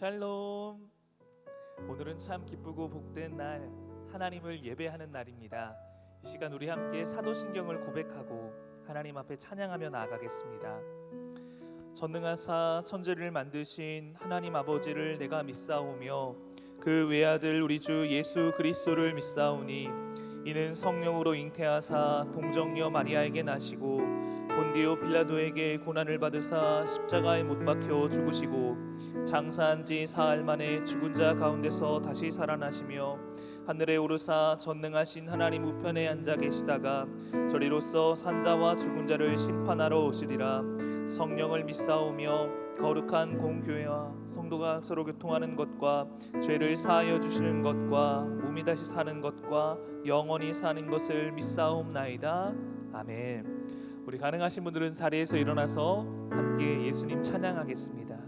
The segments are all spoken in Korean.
샬롬. 오늘은 참 기쁘고 복된 날, 하나님을 예배하는 날입니다. 이 시간 우리 함께 사도신경을 고백하고 하나님 앞에 찬양하며 나아가겠습니다. 전능하사 천지를 만드신 하나님 아버지를 내가 믿사오며 그 외아들 우리 주 예수 그리스도를 믿사오니 이는 성령으로 잉태하사 동정녀 마리아에게 나시고 본디오 빌라도에게 고난을 받으사 십자가에 못 박혀 죽으시고 장사한 지 사흘 만에 죽은 자 가운데서 다시 살아나시며 하늘에 오르사 전능하신 하나님 우편에 앉아 계시다가 저리로서 산자와 죽은 자를 심판하러 오시리라 성령을 믿사오며 거룩한 공교회와 성도가 서로 교통하는 것과 죄를 사하여 주시는 것과 몸이 다시 사는 것과 영원히 사는 것을 믿사옵나이다 아멘. 우리 가능하신 분들은 자리에서 일어나서 함께 예수님 찬양하겠습니다.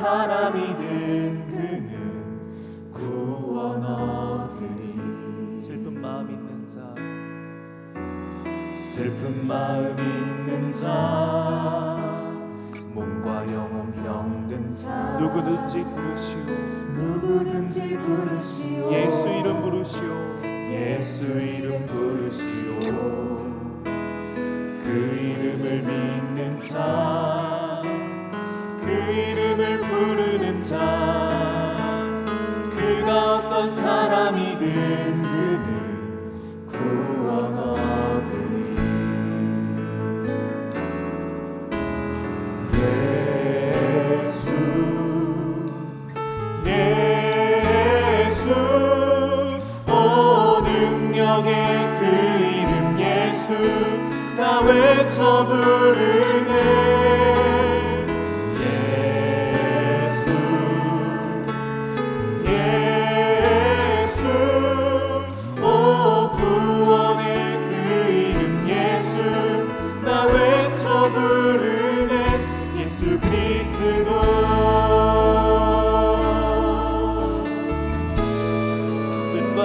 사람이든 그는 구원 얻으리. 슬픈 마음 있는 자. 슬픈 마음 있는 자. 몸과 영혼 병든 자. 누구든지 부르시오. 누구든지 부르시오. 예수 이름 부르시오. 예수 이름 부르시오. 그 이름을 믿는 자, 그 이름을 부르는 자, 그가 어떤 사람이든 그는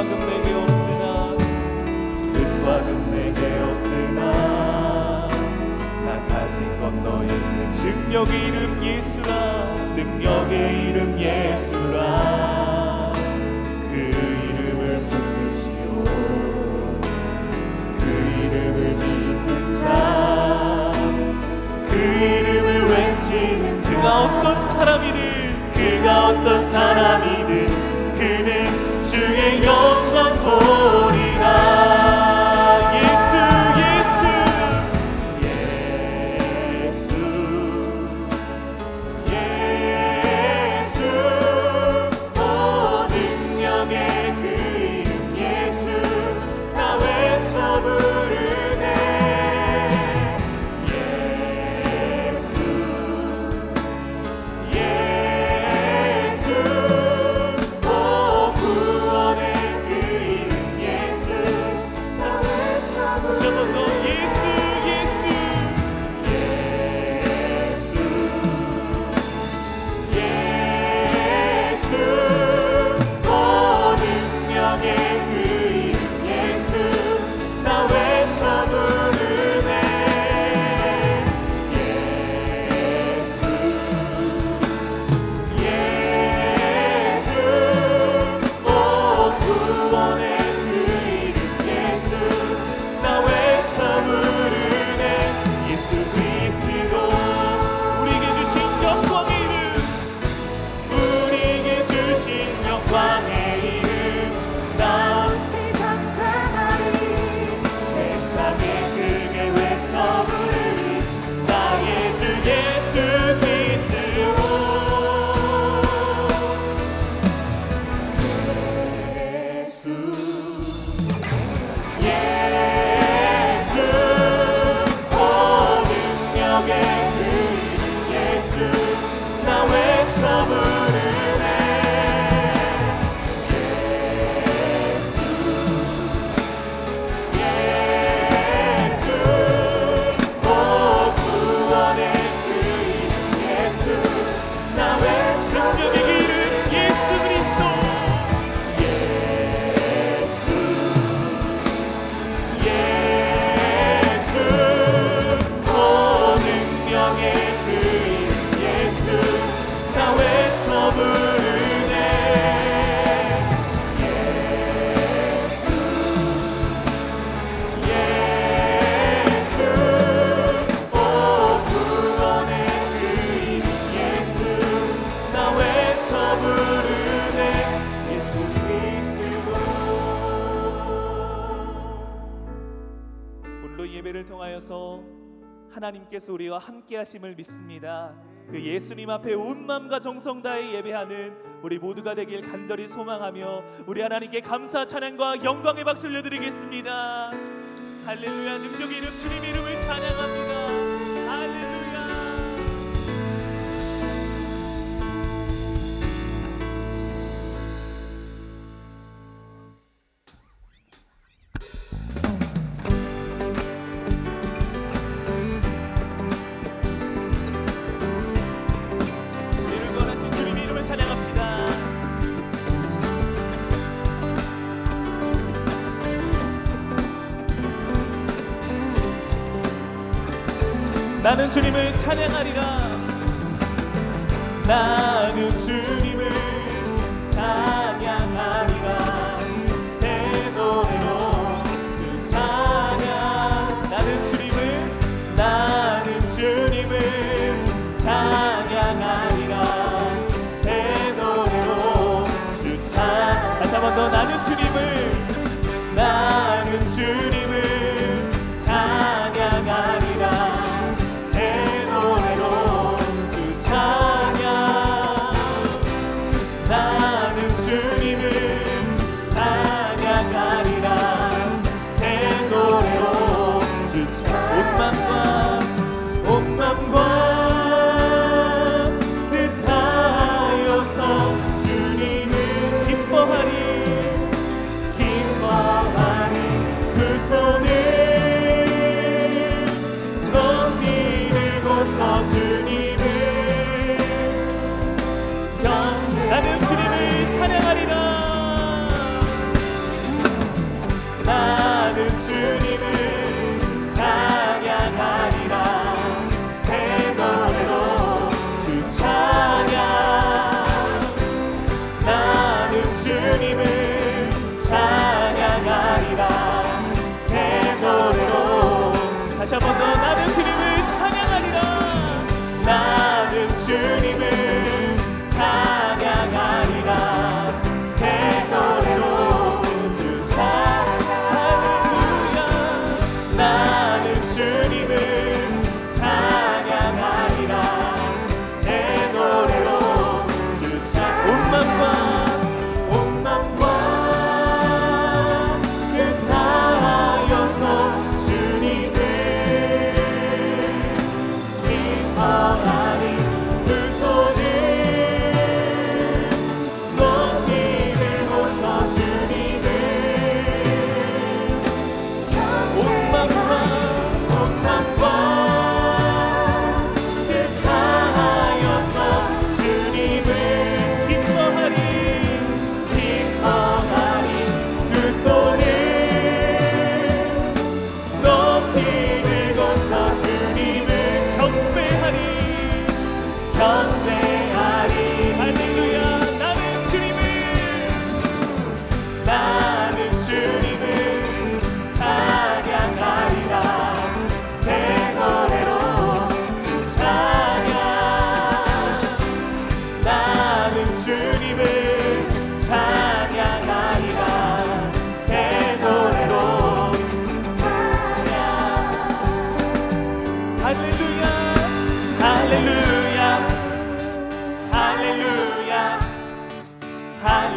금 내게 없으나 금 내게 없으나 나 가진 건 너의 능력의 이름 예수라 능력의 이름 예수라. 그 이름을 붙드시오. 그 이름을 믿는 자 그 이름을 외치는 자. 그가 어떤 사람이든 그가 어떤 사람이든 그는 주의 영광 보리라 someone else. 예배를 통하여서 하나님께서 우리와 함께 하심을 믿습니다. 그 예수님 앞에 온 마음과 정성 다해 예배하는 우리 모두가 되길 간절히 소망하며 우리 하나님께 감사 찬양과 영광의 박수 올려드리겠습니다. 할렐루야 능력 이름 주님 이름을 찬양합니다. 나는 주님을 찬양하리라. 나는 주님을 찬양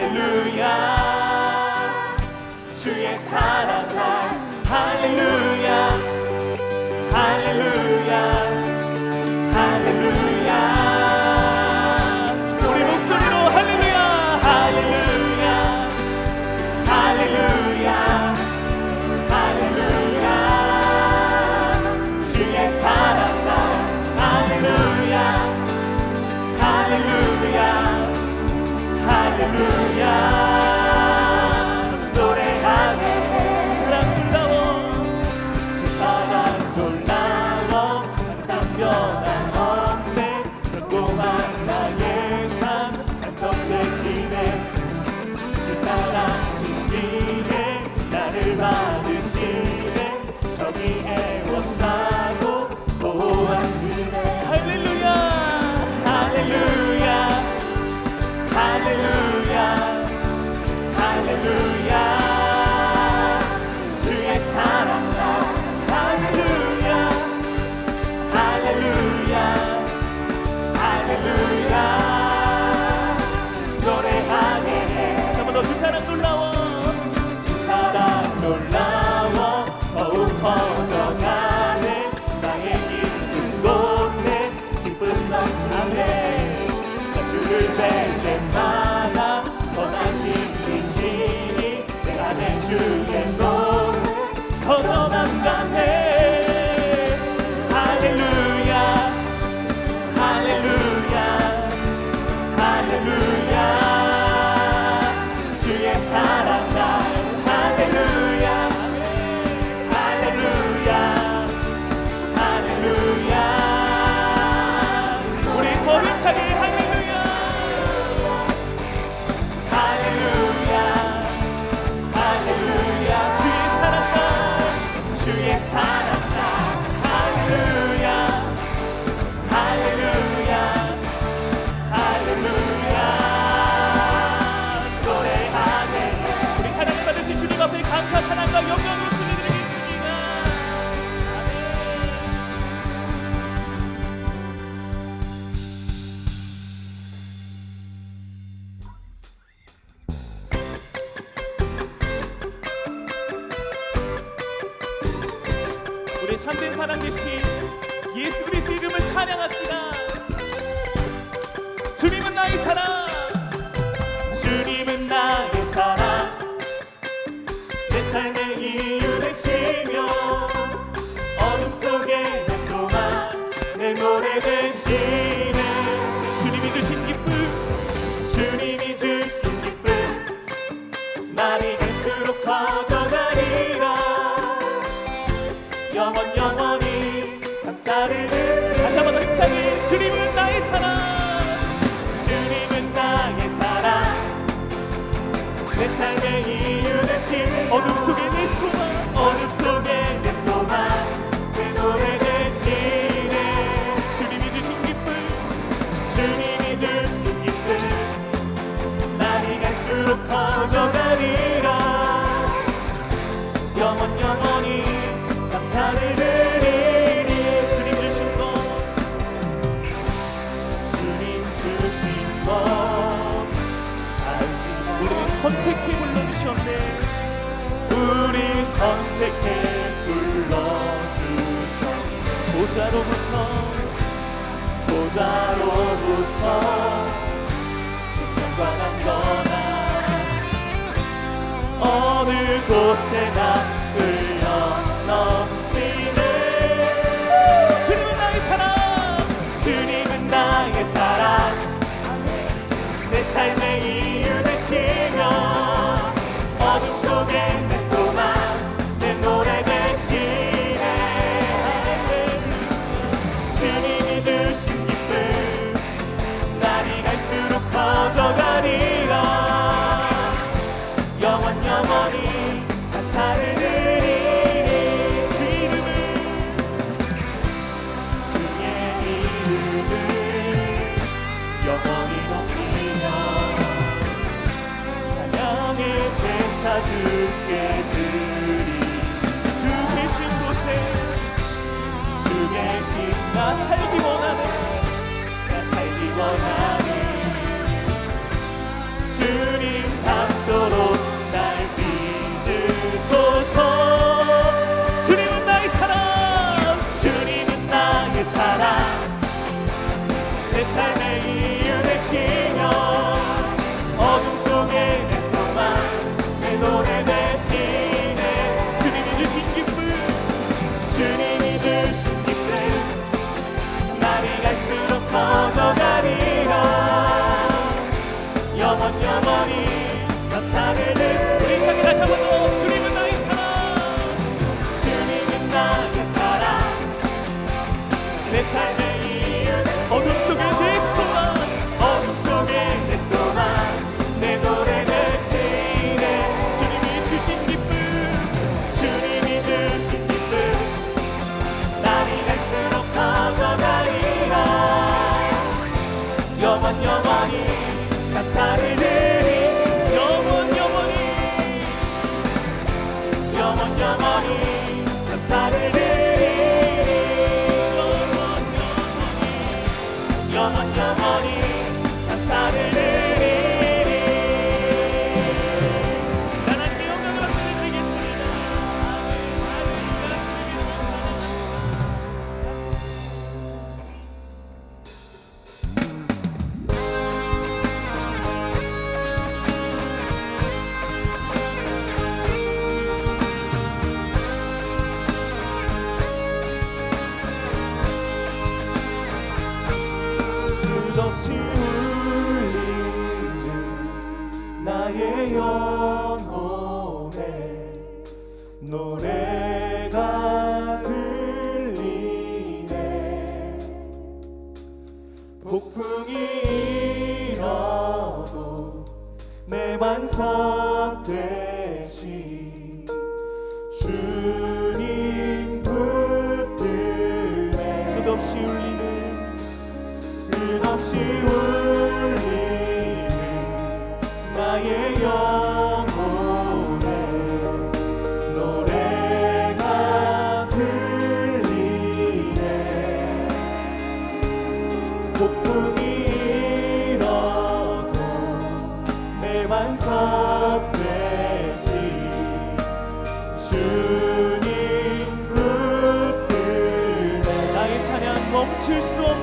할렐루야. 주의 사랑 노래 대신 선택해 불러주셔 보자로부터 보자로부터 생명과 난 떠나 어느 곳에나 흘러넘치네. 주님은 나의 사랑 주님은 나의 사랑. 내 삶의 이유 되시며 어둠 속에 This I may. Yaman Yamani Katsarini 울리는 나의 영혼의 노래가 들리네. 폭풍이 일어도 내만 서 실수 없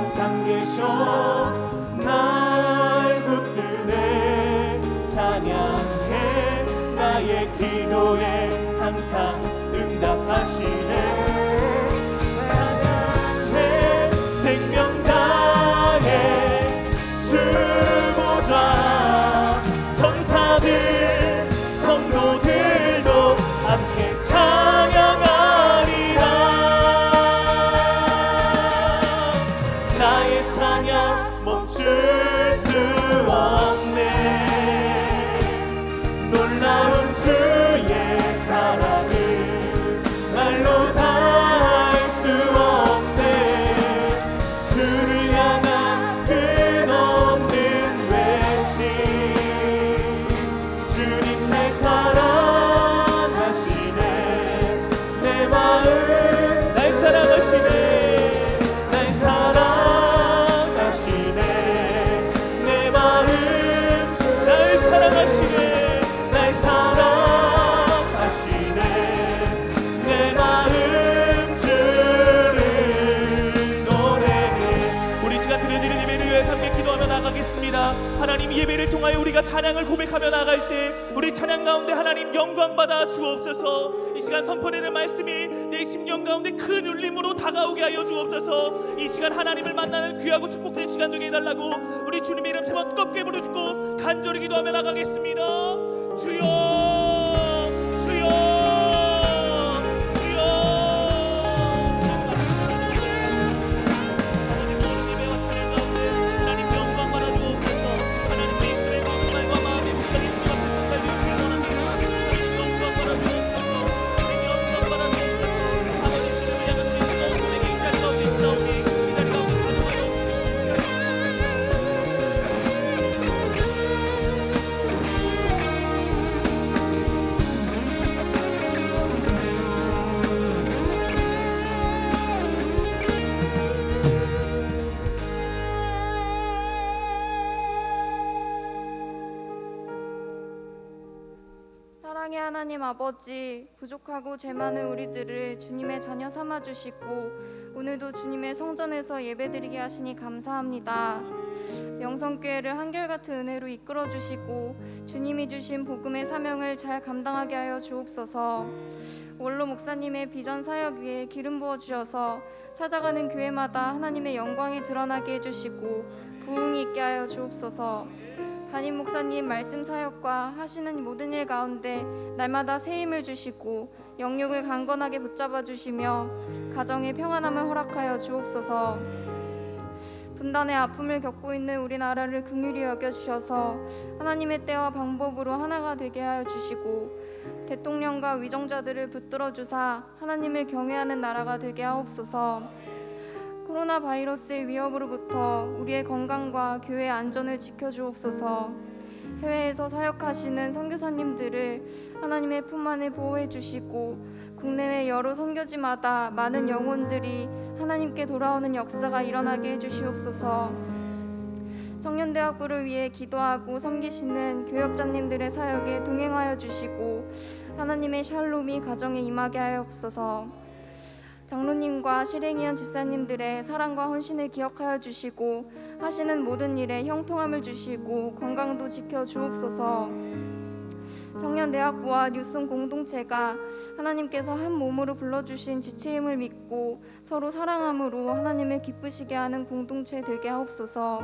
항상 계셔. 날 붙드네 찬양해. 나의 기도에 항상 응답하시네. 찬양을 고백하며 나갈 때 우리 찬양 가운데 하나님 영광 받아 주옵소서. 이 시간 선포되는 말씀이 내 심령 가운데 큰 울림으로 다가오게 하여 주옵소서. 이 시간 하나님을 만나는 귀하고 축복된 시간 되게 해달라고 우리 주님의 이름 세번 뜨겁게 부르짖고 간절히 기도하며 나가겠습니다. 주여 사랑의 하나님 아버지, 부족하고 죄 많은 우리들을 주님의 자녀 삼아 주시고 오늘도 주님의 성전에서 예배드리게 하시니 감사합니다. 명성교회를 한결같은 은혜로 이끌어 주시고 주님이 주신 복음의 사명을 잘 감당하게 하여 주옵소서. 원로 목사님의 비전 사역 위에 기름 부어 주셔서 찾아가는 교회마다 하나님의 영광이 드러나게 해 주시고 부흥이 있게 하여 주옵소서. 담임 목사님 말씀 사역과 하시는 모든 일 가운데 날마다 새 힘을 주시고 영역을 강건하게 붙잡아 주시며 가정의 평안함을 허락하여 주옵소서. 분단의 아픔을 겪고 있는 우리나라를 긍휼히 여겨 주셔서 하나님의 때와 방법으로 하나가 되게 하여 주시고 대통령과 위정자들을 붙들어 주사 하나님을 경외하는 나라가 되게 하옵소서. 코로나 바이러스의 위협으로부터 우리의 건강과 교회 안전을 지켜주옵소서. 해외에서 사역하시는 선교사님들을 하나님의 품 안에 보호해 주시고 국내외 여러 선교지마다 많은 영혼들이 하나님께 돌아오는 역사가 일어나게 해 주시옵소서. 청년대학부를 위해 기도하고 섬기시는 교역자님들의 사역에 동행하여 주시고 하나님의 샬롬이 가정에 임하게 하옵소서. 장로님과 실행위원 집사님들의 사랑과 헌신을 기억하여 주시고 하시는 모든 일에 형통함을 주시고 건강도 지켜 주옵소서. 청년 대학부와 뉴슨 공동체가 하나님께서 한 몸으로 불러주신 지체임을 믿고 서로 사랑함으로 하나님을 기쁘시게 하는 공동체 되게 하옵소서.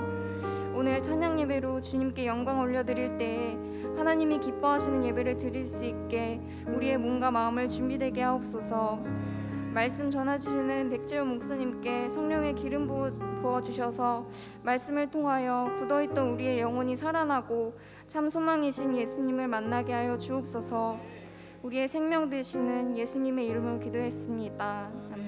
오늘 찬양 예배로 주님께 영광 올려드릴 때에 하나님이 기뻐하시는 예배를 드릴 수 있게 우리의 몸과 마음을 준비되게 하옵소서. 말씀 전하시는 백재호 목사님께 성령의 기름 부어 주셔서 말씀을 통하여 굳어있던 우리의 영혼이 살아나고 참 소망이신 예수님을 만나게 하여 주옵소서. 우리의 생명 되시는 예수님의 이름으로 기도했습니다. 아멘.